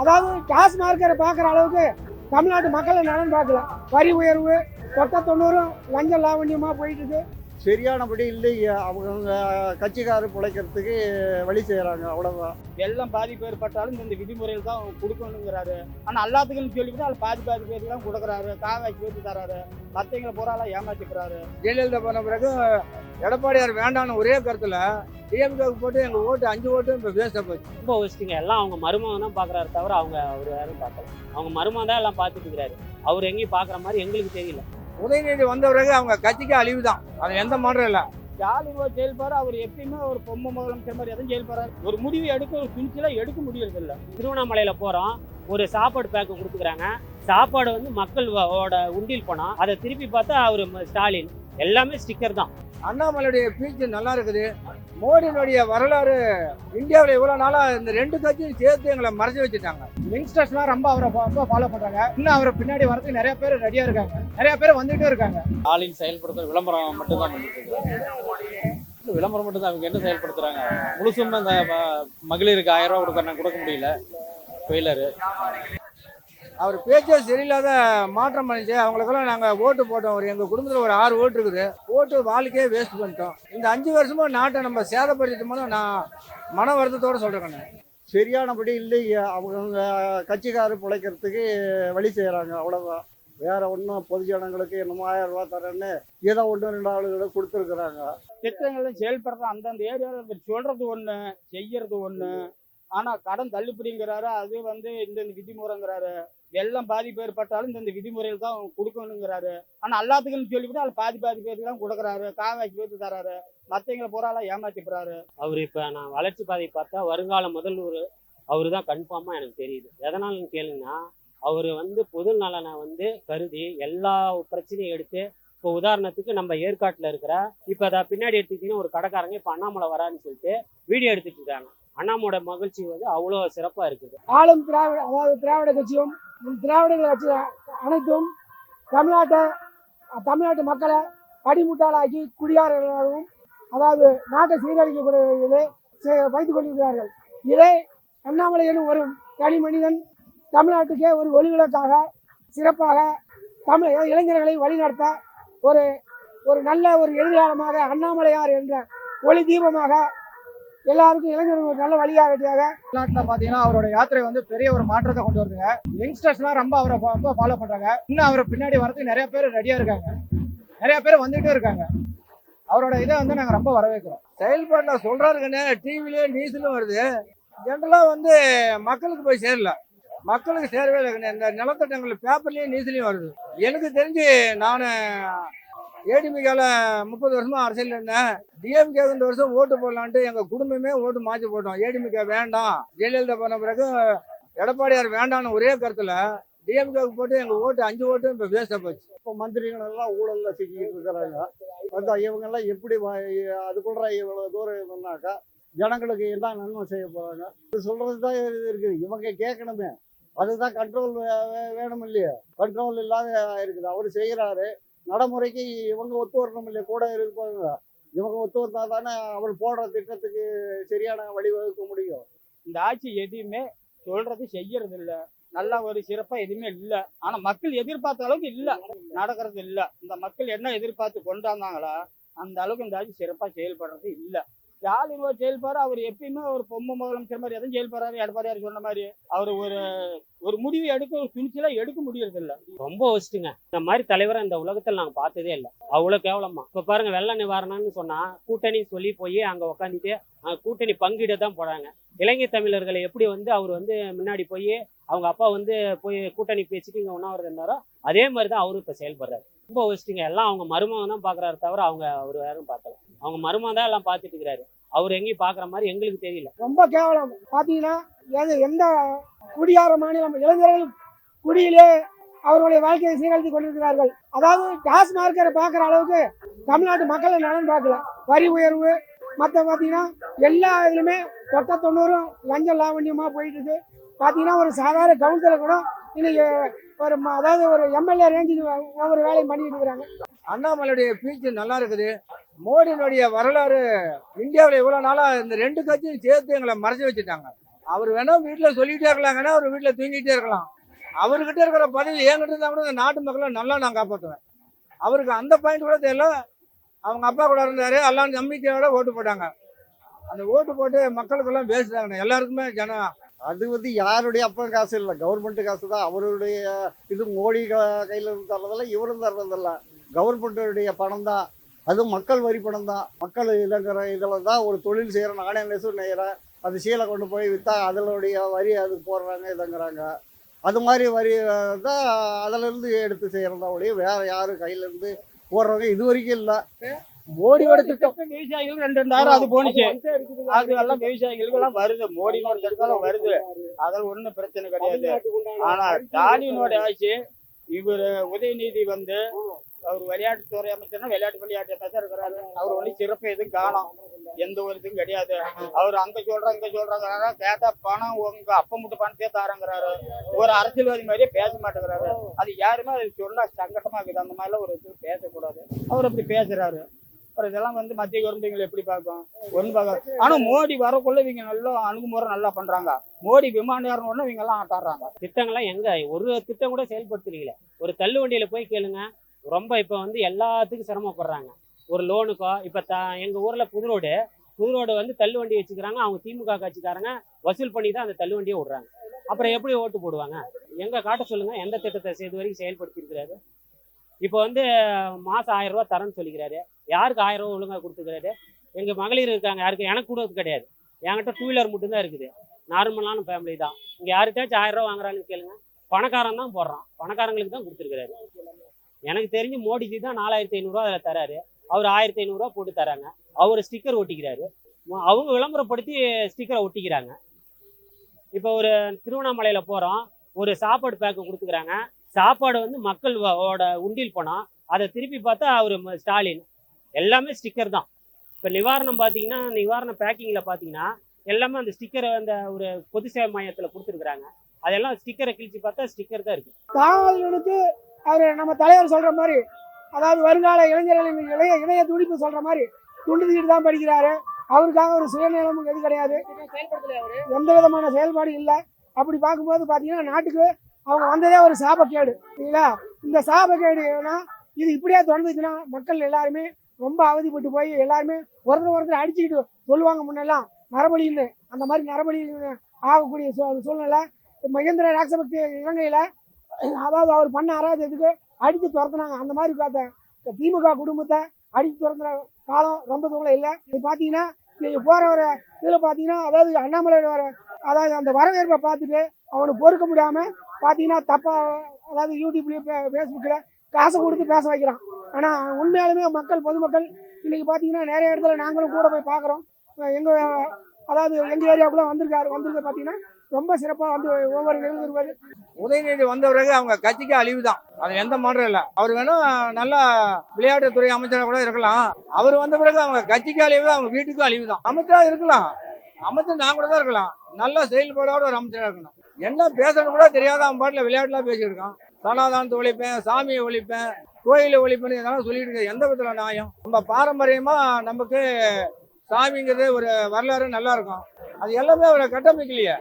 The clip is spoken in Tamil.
அதாவது டாஸ்மார்க்கரை பார்க்குற அளவுக்கு தமிழ்நாட்டு மக்களை நலன் பார்க்கல. வரி உயர்வு தொட்ட தொண்ணூறும் லஞ்ச லாவண்யமாக போயிட்டு சரியானபடி இல்லைங்க அவங்க கட்சிக்காரர் பிழைக்கிறதுக்கு வழி செய்கிறாங்க அவ்வளோதான் வெள்ளம் பாதிப்பு ஏற்பட்டாலும் இந்த விதிமுறையில் தான் கொடுக்கணுங்கிறாரு. ஆனால் எல்லாத்துக்கும் சொல்லிவிட்டு அதில் பாதி பாதி பேருக்கு தான் கொடுக்குறாரு. காவாய்க்கு பேருக்கு தராரு. மற்றவங்களை பூராலாம் ஏமாத்திக்கிறாரு. ஜெயலலிதா போன பிறகு எடப்பாடியார் வேண்டான்னு ஒரே கருத்தில் டிஎம்கேக்கு போட்டு எங்கள் ஓட்டு அஞ்சு ஓட்டு இப்போ வேஸ்ட்டாக போச்சு. ரொம்ப வச்சுட்டிங்க எல்லாம் அவங்க மருமகன் தான் பார்க்குறாரு தவிர அவங்க அவர் யாரும் பார்க்கல. அவங்க மருமகன் தான் எல்லாம் பார்த்துட்டு இருக்கிறாரு. அவர் எங்கேயும் பார்க்குற மாதிரி எங்களுக்கு தெரியல. உதயநிதி வந்த பிறகு அவங்க கட்சிக்கு அழிவு தான் அது எந்த மாற்றம் இல்லை. ஜாலிவோ செயல்பாடு அவர் எப்பயுமே ஒரு பொம்மை முதலமைச்சர் மாதிரி எதுவும் ஜெயில்பாரு ஒரு முடிவு எடுக்க ஒரு துணிச்சலாக எடுக்க முடியறது இல்லை. திருவண்ணாமலையில் போகிறோம் ஒரு சாப்பாடு பேக்கு கொடுத்துக்கிறாங்க. சாப்பாடு வந்து மக்கள் உண்டியில் போனால் உண்டில் அதை திருப்பி பார்த்தா அவர் ஸ்டாலின். எல்லாமே ஸ்டிக்கர் தான். அண்ணாமலையுடைய பீச்சு நல்லா இருக்குது. மோடியினுடைய வரலாறு இந்தியாவில் இவ்வளோ நாளாக இந்த ரெண்டு கட்சியும் சேர்த்து எங்களை மறைச்சு வச்சுட்டாங்க. யங்ஸ்டர்ஸ்லாம் ரொம்ப அவரை ரொம்ப ஃபாலோ பண்ணுறாங்க இன்னும் அவரை பின்னாடி வரதுக்கு நிறைய பேர் ரெடியாக இருக்காங்க. நிறைய பேர் வந்துகிட்டே இருக்காங்க. ஆளின் செயல்படுத்த விளம்பரம் மட்டும்தான் பண்ணிட்டு விளம்பரம் மட்டும் தான் அவங்க என்ன செயல்படுத்துறாங்க? முழுசும் இந்த ம- மகளிருக்கு ஆயிரம் ரூபா கொடுக்க கொடுக்க முடியல. ஃபெயிலரு அவர் பேச்சே சரியில்லாத மாற்றம் பண்ணிச்சு. அவங்களுக்கெல்லாம் நாங்கள் ஓட்டு போட்டோம். ஒரு எங்கள் குடும்பத்தில் ஒரு ஆறு ஓட்டு இருக்குது. ஓட்டு வாழ்க்கையே வேஸ்ட் பண்ணிட்டோம். இந்த அஞ்சு வருஷமா நாட்டை நம்ம சேதப்படுத்திட்டோம்னு நான் மன வருத்தத்தோட சொல்கிறேன் சரியானபடி இல்லைங்க அவங்க கட்சிக்காரர் பிழைக்கிறதுக்கு வழி செய்கிறாங்க அவ்வளோதான் வேற ஒன்றும் பொதுஜனங்களுக்கு என்னமோ ஆயிரம் ரூபா தரேன்னு ஏதோ ஒன்று ரெண்டு ஆளுகளுக்கு கொடுத்துருக்குறாங்க. திட்டங்களும் செயல்படுறது அந்தந்த ஏரியாவில் சொல்றது ஒன்று செய்யறது ஒன்று ஆனால் கடன் தள்ளுபடிங்கிறாரு. அது வந்து இந்தந்த விதிமுறைங்கிறாரு. வெள்ளம் பாதிப்பு ஏற்பட்டாலும் இந்த விதிமுறையில் தான் கொடுக்கணுங்கிறாரு. ஆனால் எல்லாத்துக்கும் சொல்லிவிட்டு அதில் பாதி பாதி பேருக்கு தான் கொடுக்குறாரு. காவாய்க்கு பேருக்கு தராரு. மற்றவங்களை பூராலாம் ஏமாத்திப்படுறாரு அவர் இப்போ நான் வளர்ச்சி பாதை பார்த்தா வருங்கால முதல்வர் அவர் தான் கன்ஃபார்மாக எனக்கு தெரியுது. எதனாலும் கேளுங்கன்னா அவர் வந்து பொது நலனை வந்து கருதி எல்லா பிரச்சனையும் எடுத்து இப்போ உதாரணத்துக்கு நம்ம ஏற்காட்டில் இருக்கிற இப்போ அதை பின்னாடி எடுத்துக்கிட்டிங்கன்னா ஒரு கடைக்காரங்க இப்போ அண்ணாமலை வரான்னு சொல்லிட்டு வீடியோ எடுத்துட்டு இருக்காங்க. அண்ணாமோட மகிழ்ச்சி வந்து அவ்வளோ சிறப்பாக இருக்குது. ஆளும் திராவிட அதாவது திராவிட கட்சியும் திராவிட கட்சி அனைத்தும் தமிழ்நாட்டை தமிழ்நாட்டு மக்களை அடிமுட்டாளாக்கி குடியாரர்களாகவும் அதாவது நாட்டை சீரழிக்கக்கூடியவர்களே வைத்துக் கொண்டிருக்கிறார்கள். இதே அண்ணாமலை எனும் ஒரு தனி மனிதன் தமிழ்நாட்டுக்கே ஒரு ஒளிவிளக்காக சிறப்பாக தமிழ் இளைஞர்களை வழிநடத்த ஒரு ஒரு நல்ல ஒரு எதிர்காலமாக அண்ணாமலையார் என்ற ஒளி தீபமாக எல்லாருக்கும் இளைஞர்கள் ஒரு நல்ல வழிகாட்டியாக தமிழ்நாட்டில் பார்த்தீங்கன்னா அவரோட யாத்திரை வந்து பெரிய ஒரு மாற்றத்தை கொண்டு வருதுங்க. யங்ஸ்டர்ஸ்லாம் ரொம்ப அவரை ரொம்ப ஃபாலோ பண்ணுறாங்க இன்னும் அவரை பின்னாடி வரதுக்கு நிறைய பேர் ரெடியாக இருக்காங்க. நிறைய பேர் வந்துகிட்டே இருக்காங்க. அவரோட இதை வந்து நாங்கள் ரொம்ப வரவேற்கிறோம். செயல்பாட்டில் சொல்கிறாருங்கண்ணே டிவிலையும் நியூஸ்லையும் வருது. ஜென்ரலாக வந்து மக்களுக்கு போய் சேரல. மக்களுக்கு சேரவே இல்லைங்கண்ணே. இந்த நிலத்தட்டங்கள் பேப்பர்லேயும் நியூஸ்லையும் வருது. எனக்கு தெரிஞ்சு நான் ஏடிமிகால முப்பது வருஷமா அரசியல் இருந்தேன் டிஎம்கே இந்த வருஷம் ஓட்டு போடலான்ட்டு எங்கள் குடும்பமே ஓட்டு மாற்றி போட்டோம். ஏடிமிகே வேண்டாம். ஜெயலலிதா போன பிறகு எடப்பாடியார் வேண்டான்னு ஒரே கருத்தில் டிஎம்கேக்கு போட்டு எங்கள் ஓட்டு அஞ்சு ஓட்டு இப்போ வேஸ்ட்டாக போச்சு. இப்போ மந்திரிகள் எல்லாம் ஊழலில் சிக்கிட்டு இருக்கிறாங்க. வந்து இவங்கெல்லாம் எப்படி அதுக்குள்ள இவ்வளோ தூரம் பண்ணாக்கா ஜனங்களுக்கு என்ன நன்மை செய்ய போகிறாங்க இது சொல்கிறது தான் இருக்குது. இவங்க கேட்கணுமே. அதுதான் கண்ட்ரோல் வேணும் இல்லையா கண்ட்ரோல் இல்லாத இருக்குது. அவர் செய்கிறாரு நடைமுறைக்கு இவங்க ஒத்து வரணும் இல்லையா கூட இருப்பாங்க. இவங்க ஒத்து வந்தா தானே அவர் போடுற திட்டத்துக்கு சரியான வழிவகுக்க முடியும். இந்த ஆட்சி எதையுமே சொல்றது செய்யறது இல்லை. நல்லா ஒரு சிறப்பா எதுவுமே இல்லை. ஆனா மக்கள் எதிர்பார்த்த அளவுக்கு இல்லை. நடக்கிறது இல்லை. இந்த மக்கள் என்ன எதிர்பார்த்து கொண்டாந்தாங்களா அந்த அளவுக்கு இந்த ஆட்சி சிறப்பா செயல்படுறது இல்லை. ஸ்டாலின் ஒரு செயல்பாரு அவர் எப்பயுமே ஒரு பொம்மை முதலமைச்சர் மாதிரி எதுவும் செயல்பாரு எடப்பாடியார் சொன்ன மாதிரி. அவர் ஒரு ஒரு முடிவு எடுக்க ஒரு துணிச்சலா எடுக்க முடியறது இல்ல ரொம்ப வச்சுட்டுங்க இந்த மாதிரி தலைவரை இந்த உலகத்தில் நாங்க பார்த்ததே இல்லை. அவ்வளோ கேவலமா. இப்போ பாருங்க வெள்ள நிவாரணம்னு சொன்னா கூட்டணி சொல்லி போய் அங்கே உக்காந்துட்டு அங்க கூட்டணி பங்கிட தான் போறாங்க. இளைஞர் தமிழர்களை எப்படி வந்து அவர் வந்து முன்னாடி போய் அவங்க அப்பா வந்து போய் கூட்டணி பேசிட்டு இங்கே உண்ணாவிரதம் இருந்தாரோ அதே மாதிரி தான் அவரும் இப்போ செயல்படுறாரு. ரொம்ப வச்சுட்டுங்க எல்லாம் அவங்க மருமகன் தான் பார்க்குறாரு தவிர அவங்க அவர் யாரும் பார்க்கல. அவங்க மருமகன் தான் எல்லாம் பார்த்துட்டு இருக்கிறாரு. அவர் எங்கேயும் பார்க்குற மாதிரி எங்களுக்கு தெரியல. ரொம்ப கேவலம். பார்த்தீங்கன்னா எது எந்த குடியார மாநிலம் இளைஞர்கள் குடியிலே அவர்களுடைய வாழ்க்கையை சீரழித்து கொண்டிருக்கிறார்கள். அதாவது டாஸ்மார்க்கரை பார்க்குற அளவுக்கு தமிழ்நாட்டு மக்களை நலன் பார்க்கல. வரி உயர்வு மற்ற பார்த்தீங்கன்னா எல்லா இதுலையுமே தொட்ட தொண்ணூறும் லஞ்ச லாவண்யமாக போயிட்டு இருக்கு. பார்த்தீங்கன்னா ஒரு சாதாரண கவுன்சிலர் கூட இன்னைக்கு ஒரு ம- அதாவது ஒரு எம்எல்ஏ ரேஞ்சுக்கு ஒவ்வொரு வேலையும் பண்ணிட்டு இருக்கிறாங்க. அண்ணாமலையுடைய பீச்சு நல்லா இருக்குது. மோடியினுடைய வரலாறு இந்தியாவில் இவ்வளோ நாளாக இந்த ரெண்டு கட்சியும் சேர்த்து எங்களை மறைச்சி வச்சுட்டாங்க. அவர் வேணா வீட்டில் சொல்லிகிட்டே இருக்கலாம் இருக்கலாங்கன்னா அவர் வீட்டில் தூங்கிட்டே இருக்கலாம். அவர்கிட்ட இருக்கிற பதவி என்கிட்ட இருந்தால் கூட இந்த நாட்டு மக்களை நல்லா நான் காப்பாற்றுவேன் அவருக்கு அந்த பாயிண்ட் கூட தெரியல. அவங்க அப்பா கூட இருந்தார். எல்லாம் நம்பிக்கையோட ஓட்டு போட்டாங்க. அந்த ஓட்டு போட்டு மக்களுக்கெல்லாம் பேசுகிறாங்க எல்லாருக்குமே ஜனம் அது வந்து யாருடைய அப்பா காசு இல்லை. கவர்மெண்ட் காசு தான். அவருடைய இது மோடி க- இருந்து தர்றதில்ல இவரும் தர்றதில்ல. கவர்மெண்ட்டுடைய பணம் தான். அது மக்கள் வரி பணம் தான் மக்கள் இல்லைங்கிற இதில் தான் ஒரு தொழில் செய்கிறேன் நானே நெசவு நெய்கிறேன் அது சீலை கொண்டு போய் விற்றா அதனுடைய வரி அதுக்கு போடுறாங்க இதுங்கிறாங்க. அது மாதிரி வரி தான் அதிலிருந்து எடுத்து செய்கிறதா ஒழிய வேற யாரும் கையிலேருந்து போடுறவங்க இது வரைக்கும் இல்லை. மோடியோட திட்டம். விவசாயிகளுக்கு ரெண்டு ரெண்டாயிரம் அது போனுச்சு அது எல்லாம் விவசாயிகளுக்கு எல்லாம் வருது மோடியோட திட்டம் வருது. அதெல்லாம் ஒண்ணும் பிரச்சனை கிடையாது. ஆனா ஸ்டாலினோட ஆட்சி இவர் உதயநிதி வந்து அவர் விளையாட்டுத்துறை அமைச்சர்னா விளையாட்டு விளையாட்டு தான் இருக்கிறாரு. அவர் ஒன்றும் சிறப்பு எதுவும் காணும். எந்த ஒரு இதுவும் கிடையாது. அவர் அங்க சொல்றாங்க இங்க சொல்றாங்க கேட்டா பணம் உங்க அப்ப மட்டும் பணத்தே தாரங்கிறாரு. ஒரு அரசியல்வாதி மாதிரியே பேச மாட்டேங்கிறாரு. அது யாருமே அது சொன்னா சங்கடமா இருக்குது. அந்த மாதிரிலாம் ஒரு இது பேசக்கூடாது. அவர் அப்படி பேசுறாரு. அப்புறம் இதெல்லாம் வந்து மத்திய கவர்மெண்ட் எப்படி பார்க்கும்? ஒன்றும் பார்க்க ஆனா மோடி வரக்குள்ள இவங்க நல்லா அணுகுமுறை நல்லா பண்றாங்க. மோடி விமான ஏறணும்னு இவங்க எல்லாம் ஆட்டாடுறாங்க. திட்டங்கள்லாம் எங்க? ஒரு திட்டம் கூட செயல்படுத்துறீங்களே. ஒரு தள்ளுவண்டியில் போய் கேளுங்க. ரொம்ப இப்போ வந்து எல்லாத்துக்கும் சிரமப்படுறாங்க. ஒரு லோனுக்கோ இப்போ த எங்கள் ஊரில் புதுரோடு புதுரோடு வந்து தள்ளு வண்டி வச்சுக்கிறாங்க. அவங்க திமுக கட்சிக்காரங்க வசூல் பண்ணி தான் அந்த தள்ளு வண்டியை விடுறாங்க அப்புறம் எப்படி ஓட்டு போடுவாங்க? எங்கே காட்ட சொல்லுங்கள் எந்த திட்டத்தை செய்து வரைக்கும் செயல்படுத்தியிருக்கிறாரு இப்போ வந்து மாதம் ஆயிரம் ரூபா தரேன்னு சொல்லிக்கிறாரு. யாருக்கு ஆயிரம் ரூபா ஒழுங்காக கொடுத்துக்கிறாரு? எங்கள் மகளிர் இருக்காங்க யாருக்கு? எனக்கு கொடுறது கிடையாது. என்கிட்ட டூ வீலர் மட்டும்தான் இருக்குது. நார்மலான ஃபேமிலி தான். இங்கே யாருக்காச்சும் ஆயிரம் ரூபா வாங்குறாங்கன்னு கேளுங்க. பணக்காரன் தான் போடுறான். பணக்காரங்களுக்கு தான் கொடுத்துருக்கிறாரு. எனக்கு தெரிஞ்சு மோடிஜி தான் நாலாயிரத்தி ஐநூறுரூவா அதில் தராரு. அவர் ஆயிரத்தி ஐநூறுரூவா போட்டு தராங்க. அவர் ஸ்டிக்கர் ஒட்டிக்கிறாரு. அவங்க விளம்பரப்படுத்தி ஸ்டிக்கரை ஒட்டிக்கிறாங்க. இப்போ ஒரு திருவண்ணாமலையில் போறோம். ஒரு சாப்பாடு பேக்கு கொடுத்துக்கிறாங்க. சாப்பாடு வந்து மக்கள் வ- ஓட அதை திருப்பி பார்த்தா அவர் ஸ்டாலின். எல்லாமே ஸ்டிக்கர் தான். இப்போ நிவாரணம் பார்த்தீங்கன்னா நிவாரண பேக்கிங்கில் பார்த்தீங்கன்னா எல்லாமே அந்த ஸ்டிக்கரை அந்த ஒரு பொது சேவை மையத்தில் கொடுத்துருக்குறாங்க. அதெல்லாம் ஸ்டிக்கரை கிழிச்சு பார்த்தா ஸ்டிக்கர் தான் இருக்கு. அவர் நம்ம தலைவர் சொல்கிற மாதிரி அதாவது வருங்கால இளைஞர்களின் இளைய இணைய துடிப்பு சொல்கிற மாதிரி துண்டு தீட்டு தான் படிக்கிறாரு. அவருக்காக ஒரு சுயநலமும் எது கிடையாது. எந்த விதமான செயல்பாடு இல்லை. அப்படி பார்க்கும்போது பார்த்தீங்கன்னா நாட்டுக்கு அவங்க வந்ததே ஒரு சாபக்கேடு இல்லைங்களா இந்த சாபக்கேடுனா இது இப்படியே தொடர்ந்துச்சுன்னா மக்கள் எல்லாருமே ரொம்ப அவதிப்பட்டு போய் எல்லாருமே ஒருத்தர் ஒருத்தர் அடிச்சுக்கிட்டு சொல்லுவாங்க முன்னெல்லாம். நரபலின்னு. அந்த மாதிரி நரபலி ஆகக்கூடிய சூ- சூழ்நிலை மகேந்திர ராஜபக்தி இலங்கையில் அதாவது அவர் பண்ண அராஜகத்துக்கு அடித்து துரத்துனாங்க. அந்த மாதிரி பார்த்த திமுக குடும்பத்தை அடித்து துரத்துன காலம் ரொம்ப தூரம் இல்லை. இது பார்த்தீங்கன்னா நீங்கள் போகிற வர இதில் பார்த்தீங்கன்னா அதாவது அண்ணாமலையோட வர அதாவது அந்த வரவேற்பை பார்த்துட்டு அவனை பொறுக்க முடியாமல் பார்த்தீங்கன்னா தப்பாக அதாவது யூடியூப்லேயும் ஃபேஸ்புக்கில் காசை கொடுத்து பேச வைக்கிறான். ஆனால் உண்மையாலுமே மக்கள் பொதுமக்கள் இன்றைக்கி பார்த்தீங்கன்னா நிறைய இடத்துல நாங்களும் கூட போய் பார்க்குறோம் எங்கள் அதாவது எங்கள் ஏரியாவுக்குள்ளே வந்திருக்காரு. வந்திருக்க பார்த்தீங்கன்னா ரொம்ப சிறப்பாக வந்து ஒவ்வொரு நிகழ்வு உதயநிதி வந்த பிறகு அவங்க கட்சிக்கு அழிவு தான் அது எந்த மாற்றம் இல்லை. அவர் வேணும் நல்லா விளையாட்டுத்துறை அமைச்சராக கூட இருக்கலாம். அவர் வந்த பிறகு அவங்க கட்சிக்கு அழிவு அவங்க வீட்டுக்கும் அழிவு தான் அமைச்சராக இருக்கலாம். அமைச்சர் நான் கூட தான் இருக்கலாம். நல்ல செயல்பாடோட ஒரு அமைச்சராக இருக்கணும். என்ன பேசணும் கூட தெரியாத அவன் பாட்டில் விளையாட்டுலாம் பேசியிருக்கான். சனாதானத்தை ஒழிப்பேன் சாமியை ஒழிப்பேன் கோயிலை ஒழிப்பேன்னு இதெல்லாம் சொல்லிட்டு இருக்க எந்த விதத்தில் நியாயம்? நம்ம பாரம்பரியமாக நமக்கு சாமிங்கிறது ஒரு வரலாறு நல்லா இருக்கும். அது எல்லாமே அவரை கட்டமைக்கலையே.